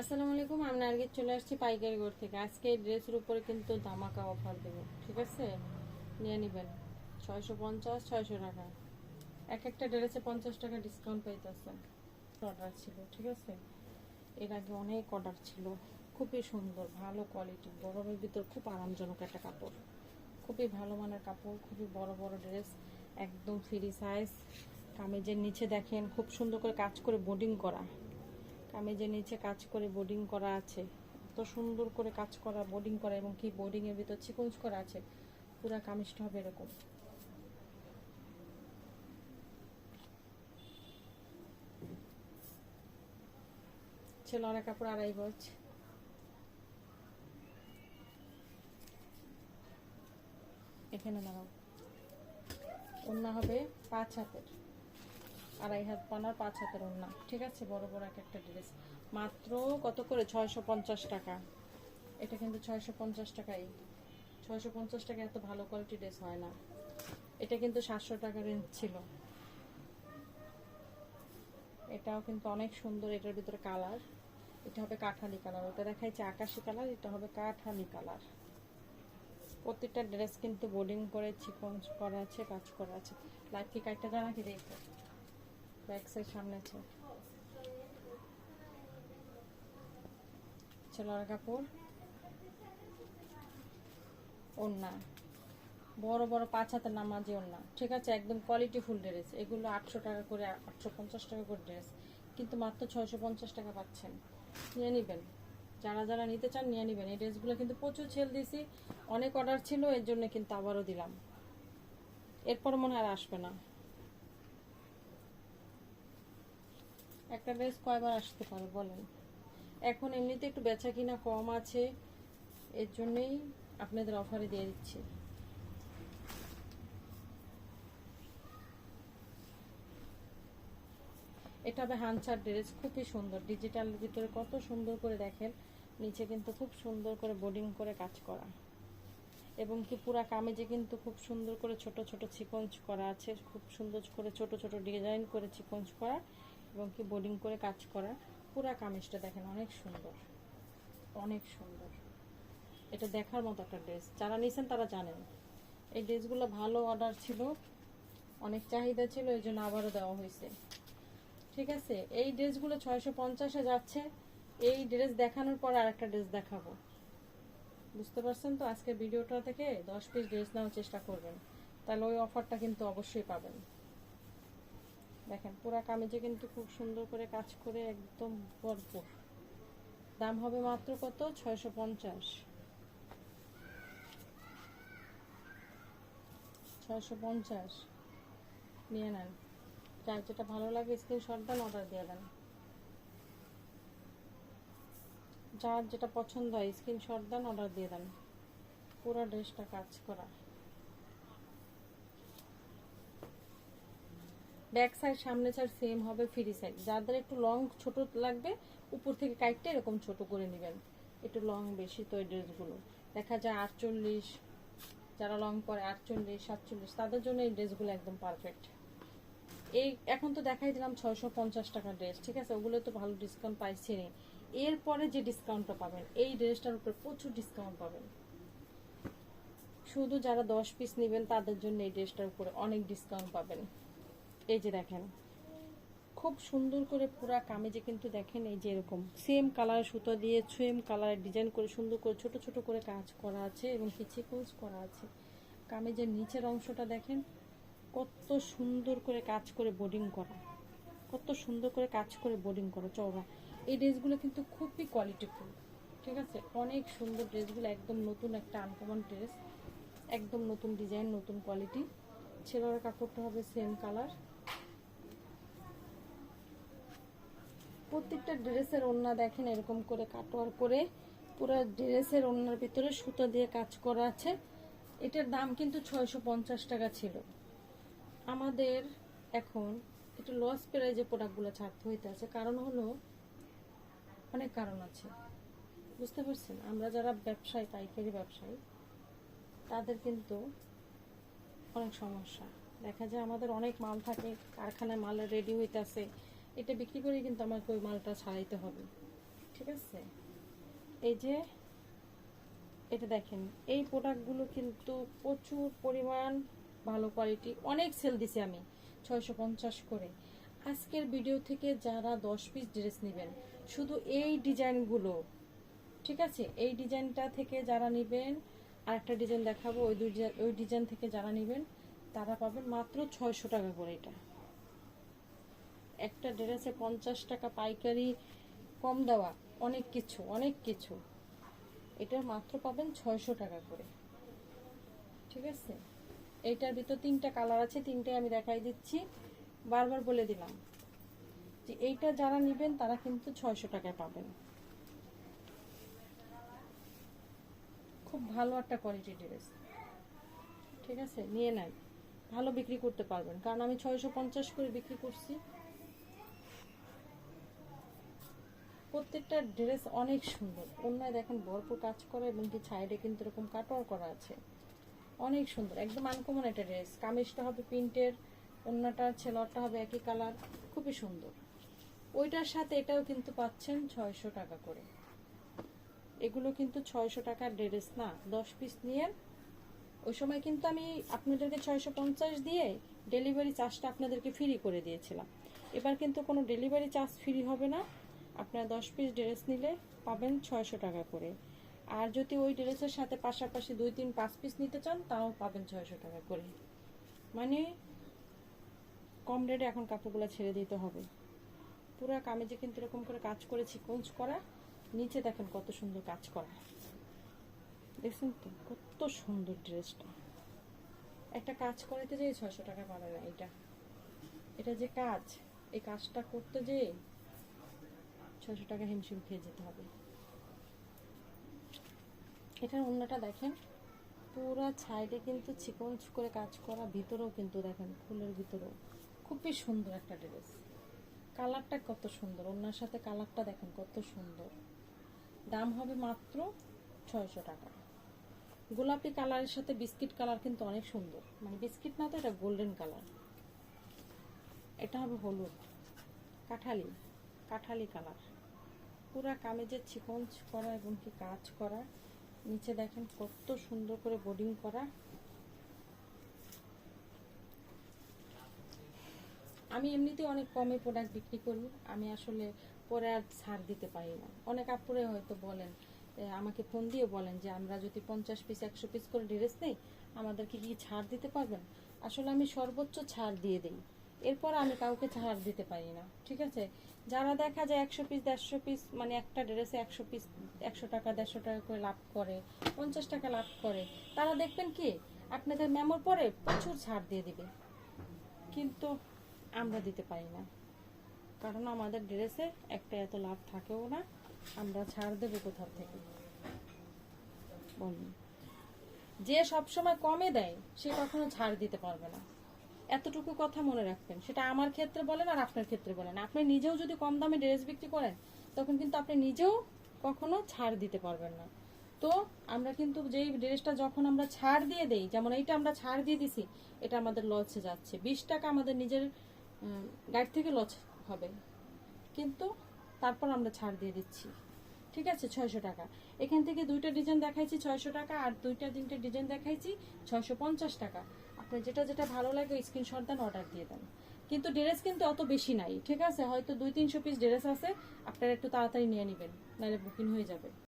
আসসালামু আলাইকুম, আমি নার্গিস চলে আসছি পাইকারি ঘর থেকে। আজকে এই ড্রেসের উপরে কিন্তু ধামাকা অফার দেব, ঠিক আছে? নিয়ে নেবেন। ছয়শো পঞ্চাশ, ছয়শো টাকা। এক একটা ড্রেসে পঞ্চাশ টাকা ডিসকাউন্ট পাইতেছেন অর্ডার ছিল, ঠিক আছে? এর আগে অনেক অর্ডার ছিল। খুবই সুন্দর, ভালো কোয়ালিটি গরমের ভিতর খুব আরামজনক একটা কাপড়। খুবই ভালো মানের কাপড়, খুবই বড় বড় ড্রেস একদম ফ্রি সাইজ কামিজের নিচে দেখেন, খুব সুন্দর করে কাজ করে বোর্ডিং করা। কামিজের নিচে কাজ করে বোর্ডিং করা আছে, এত সুন্দর করে কাজ করা বোর্ডিং করা এবং কি বোর্ডিং এর ভিতর চিকঞ্জ করা আছে, পুরো কামিজটা হবে এরকম। ছেলেরা কাপড় আড়াই গজ এখানে ওন্না হবে পাঁচ হাতের। আড়াই হাত পানার পাঁচ হাতের ওন্না ঠিক আছে? বড় বড় এক একটা ড্রেস মাত্র কত করে? ছয়শো পঞ্চাশ টাকা। এটা কিন্তু ছয়শো পঞ্চাশ টাকাই। ছয়শো পঞ্চাশ টাকা এত ভালো কোয়ালিটি ড্রেস হয় না। এটা কিন্তু সাতশো টাকা রেঞ্জ ছিল। এটাও কিন্তু অনেক সুন্দর। এটার ভিতরে কালার এটা হবে কাঠালি কালার ওটা দেখাইছে আকাশি কালার এটা হবে কাঠালি কালার প্রত্যেকটা ড্রেস কিন্তু বোর্ডিং করে চিকন করা আছে, কাজ করা আছে। লাইট কি জানা কি দেখো? ব্যাক সাইড সামনে আছে। ছেলের কাপড়। ওড়না। বড় বড় পাঁচ হাতের নামাজি ওড়না। ঠিক আছে, একদম কোয়ালিটি ফুল ড্রেস এগুলো আটশো টাকা করে, আটশো পঞ্চাশ টাকা করে ড্রেস কিন্তু মাত্র ছয়শো পঞ্চাশ টাকা পাচ্ছেন। নিয়ে নেবেন। যারা যারা নিতে চান, নিয়ে নেবেন। এই ড্রেসগুলো কিন্তু প্রচুর ছেল দিছি অনেক অর্ডার ছিল, এর জন্য কিন্তু আবারও দিলাম। এরপর মনে হয় আসবে না। একটা ড্রেস কয়বার আসতে পারে, বলেন। এখন এমনিতে একটু বেচা কিনা কম আছে, এর জন্যই আপনাদের অফারে দিয়ে দিচ্ছি। এটা হবে হানচার ড্রেস, খুবই সুন্দর। ডিজিটাল ভিতরে কত সুন্দর করে দেখেন, নিচে কিন্তু খুব সুন্দর করে বোর্ডিং করে কাজ করা। এবং কি পুরা কামেজে কিন্তু খুব সুন্দর করে ছোট ছোট চিকঞ্চ করা আছে, খুব সুন্দর করে ছোট ছোট ডিজাইন করে চিকঞ্চ করা। এবং কি বোর্ডিং করে কাজ করা, পুরা কামিজটা দেখেন, অনেক সুন্দর। অনেক সুন্দর। এটা দেখার মতো একটা ড্রেস যারা নিয়েছেন তারা জানেন। এই ড্রেসগুলো ভালো অর্ডার ছিল, অনেক চাহিদা ছিল, এই জন্য আবারও দেওয়া হয়েছে। ঠিক আছে? এই ড্রেসগুলো ছয়শো পঞ্চাশে যাচ্ছে। এই ড্রেস দেখানোর পর আর একটা ড্রেস দেখাবো। বুঝতে পারছেন তো? আজকে ভিডিওটা থেকে দশ পিস ড্রেস নেওয়ার চেষ্টা করবেন। তাহলে ওই অফারটা কিন্তু অবশ্যই পাবেন। দেখেন, পুরা কামিজে কিন্তু খুব সুন্দর করে কাজ করে একদম ভরপুর। দাম হবে মাত্র কত? ছয়শো পঞ্চাশ। ছয়শো পঞ্চাশ। নিয়ে নেন। যার যেটা ভালো লাগে স্ক্রিনশট দেন অর্ডার দিয়ে দেন। যার যেটা পছন্দ হয় স্ক্রিনশট দেন অর্ডার দিয়ে দেন। পুরো ড্রেসটা কাজ করা। ব্যাক সাইড, সামনে সাইড সেম হবে, ফ্রি সাইড। যাদের একটু লং ছোট লাগবে, উপর থেকে কাইটটা এরকম ছোট করে নেবেন। একটু লং বেশি তো এই ড্রেসগুলো। দেখা যায় আটচল্লিশ, যারা লং পরে আটচল্লিশ, সাতচল্লিশ, তাদের জন্য এই ড্রেসগুলো একদম পারফেক্ট এই এখন তো দেখাই দিলাম ছয়শো পঞ্চাশ টাকা ড্রেস, ঠিক আছে? ওগুলো তো ভালো ডিসকাউন্ট পাইছি নি। এরপরে যে ডিসকাউন্টটা পাবেন, এই ড্রেসটার উপরে প্রচুর ডিসকাউন্ট পাবেন। শুধু যারা দশ পিস নেবেন, তাদের জন্য এই ড্রেসটার উপরে অনেক ডিসকাউন্ট পাবেন। এই যে দেখেন, খুব সুন্দর করে পুরা কামিজে কিন্তু দেখেন এই যে এরকম সেম কালার সুতো দিয়ে সেম কালারের ডিজাইন করে, সুন্দর করে, ছোট ছোট করে কাজ করা আছে এবং কিছু কোজ করা আছে। কামিজের নিচের অংশটা দেখেন, কত সুন্দর করে কাজ করে বোর্ডিং করা। কত সুন্দর করে কাজ করে বোর্ডিং করা, চওড়া। এই ড্রেসগুলো কিন্তু খুবই কোয়ালিটিফুল ঠিক আছে? অনেক সুন্দর ড্রেসগুলো, একদম নতুন একটা আনকমন ড্রেস একদম নতুন ডিজাইন নতুন কোয়ালিটি ছেলের কাপড়টা হবে সেম কালার প্রত্যেকটা ড্রেসের ওড়না দেখেন, এরকম করে কাটোয়ার করে পুরো ড্রেসের ওড়নার ভিতরে সুতো দিয়ে কাজ করা আছে। এটার দাম কিন্তু ছয়শো পঞ্চাশ টাকা ছিল। আমাদের এখন একটু লস পেরায় যে প্রোডাক্টগুলো ছাড়তে হইতে আছে। কারণ হলো, অনেক কারণ আছে। বুঝতে পারছেন? আমরা যারা ব্যবসায়ী, পাইকারি ব্যবসায়ী, তাদের কিন্তু অনেক সমস্যা। দেখা যায় আমাদের অনেক মাল থাকে, কারখানায় মাল রেডি হইতেছে। এটা বিক্রি করে কিন্তু আমাকে ওই মালটা ছাড়াইতে হবে। ঠিক আছে? এই যে, এটা দেখেন, এই প্রোডাক্টগুলো কিন্তু প্রচুর পরিমাণ ভালো কোয়ালিটি অনেক সেল দিছি আমি, ছয়শো পঞ্চাশ করে। আজকের ভিডিও থেকে যারা দশ পিস ড্রেস নেবেন, শুধু এই ডিজাইনগুলো ঠিক আছে? এই ডিজাইনটা থেকে যারা নেবেন আর একটা ডিজাইন দেখাবো, ওই দুই ওই ডিজাইন থেকে যারা নেবেন, তারা পাবেন মাত্র ছয়শো টাকা করে এটা। একটা ড্রেসে পঞ্চাশ টাকা পাইকারি কম দেওয়া, অনেক কিছু অনেক কিছু। এটা মাত্র পাবেন ছয়শো টাকা করে। ঠিক আছে? এইটার ভিতর তিনটা কালার আছে, তিনটাই আমি দেখাই দিচ্ছি। বারবার বলে দিলাম যে এইটা যারা নেবেন, তারা কিন্তু ছয়শো টাকায় পাবেন। খুব ভালো একটা কোয়ালিটি ড্রেস ঠিক আছে? নিয়ে নেন। ভালো বিক্রি করতে পারবেন। কারণ আমি ছয়শো পঞ্চাশ করে বিক্রি করছি। প্রত্যেকটা ড্রেস অনেক সুন্দর। অন্যায় দেখেন ভরপুর কাজ করা এবং কি সাইডে কিন্তু এরকম কাটোয়ার করা আছে। অনেক সুন্দর, একদম আনকমন একটা ড্রেস। কামিজটা হবে প্রিন্টের, অন্যটা ছেলরটা হবে একই কালার, খুবই সুন্দর। ওইটার সাথে এটাও কিন্তু পাচ্ছেন ছয়শো টাকা করে। এগুলো কিন্তু ছয়শো টাকার ড্রেস না, দশ পিস নিয়ে। ওই সময় কিন্তু আমি আপনাদেরকে ছয়শো পঞ্চাশ দিয়ে ডেলিভারি চার্জটা আপনাদেরকে ফ্রি করে দিয়েছিলাম। এবার কিন্তু কোনো ডেলিভারি চার্জ ফ্রি হবে না। আপনারা দশ পিস ড্রেস নিলে পাবেন ছয়শো টাকা করে। আর যদি ওই ড্রেসের সাথে পাশাপাশি দুই তিন পাঁচ পিস নিতে চান, তাও পাবেন ছয়শো টাকা করে। মানে কম রেটে এখন কাপড়গুলো ছেড়ে দিতে হবে। পুরো কামিজে কিন্তু এরকম করে কাজ করেছি কোঞ্চ করা। নিচে দেখেন কত সুন্দর কাজ করা। দেখছেন তো? কত সুন্দর ড্রেসটা একটা কাজ করাতে যে ছয়শো টাকা পাবে না এটা। এটা যে কাজ, এই কাজটা করতে যেয়ে ছয়শো টাকা হিমশিম খেয়ে যেতে হবে। এটার অন্যটা দেখেন, পুরো সাইডে কিন্তু চিকন করে কাজ করা ভিতরেও কিন্তু দেখেন, ফুলের ভিতরেও। খুবই সুন্দর একটা ড্রেস। কালারটা কত সুন্দর, ওনার সাথে কালারটা দেখেন কত সুন্দর। দাম হবে মাত্র ছয়শো টাকা। গোলাপি কালারের সাথে বিস্কিট কালার কিন্তু অনেক সুন্দর। মানে বিস্কিট না তো, এটা গোল্ডেন কালার। এটা হবে হলুদ, কাঠালি কাঠালি কালার। পুরা কামিজের চিকন করা এবং কি কাজ করা, নিচে দেখেন কত সুন্দর করে বোর্ডিং করা। আমি এমনিতে অনেক কমে প্রোডাক্ট বিক্রি করি, আমি আসলে পরে আর ছাড় দিতে পারি না। অনেক আপুরে হয়তো বলেন আমাকে ফোন দিয়ে বলেন যে, আমরা যদি পঞ্চাশ পিস একশো পিস করে ড্রেস নেই, আমাদেরকে কি ছাড় দিতে পারবেন? আসলে আমি সর্বোচ্চ ছাড় দিয়ে দিই। এরপর আমি কাউকে ছাড় দিতে পারি না, ঠিক আছে? যারা দেখা যায় একশো পিস দেড়শো পিস মানে একটা ড্রেসে একশো পিস একশো টাকা, দেড়শো টাকা করে লাভ করে, পঞ্চাশ টাকা লাভ করে, তারা দেখবেন কি, আপনাদের মেমোর পরে প্রচুর ছাড় দিয়ে দিবে। কিন্তু আমরা দিতে পারি না। কারণ আমাদের ড্রেসে একটা এত লাভ থাকেও না, আমরা ছাড় দেবো কোথাও থেকে? বলুন। যে সবসময় কমে দেয়, সে কখনো ছাড় দিতে পারবে না। এতটুকু কথা মনে রাখবেন। সেটা আমার ক্ষেত্রে বলেন আর আপনার ক্ষেত্রে বলেন। আপনি নিজেও যদি কম দামে ড্রেস বিক্রি করেন, তখন কিন্তু আপনি নিজেও কখনো ছাড় দিতে পারবেন না। তো আমরা কিন্তু যেই ড্রেসটা যখন আমরা ছাড় দিয়ে দেই, যেমন এইটা আমরা ছাড় দিয়ে দিছি, এটা আমাদের লসে যাচ্ছে। বিশ টাকা আমাদের নিজের গাড়ি থেকে লস হবে। কিন্তু তারপর আমরা ছাড় দিয়ে দিচ্ছি। ঠিক আছে? ছয়শো টাকা। এখান থেকে দুইটা ডিজাইন দেখাইছি, ছয়শো টাকা। আর দুইটা, তিনটে ডিজাইন দেখাইছি, ছয়শো পঞ্চাশ টাকা। আপনার যেটা যেটা ভালো লাগে স্ক্রিনশট দেন অর্ডার দিয়ে দেন। কিন্তু ড্রেস কিন্তু অত বেশি নাই, ঠিক আছে? হয়তো দুই তিনশো পিস ড্রেস আছে, আপনারা একটু তাড়াতাড়ি নিয়ে নেবেন, নাহলে বুকিং হয়ে যাবে।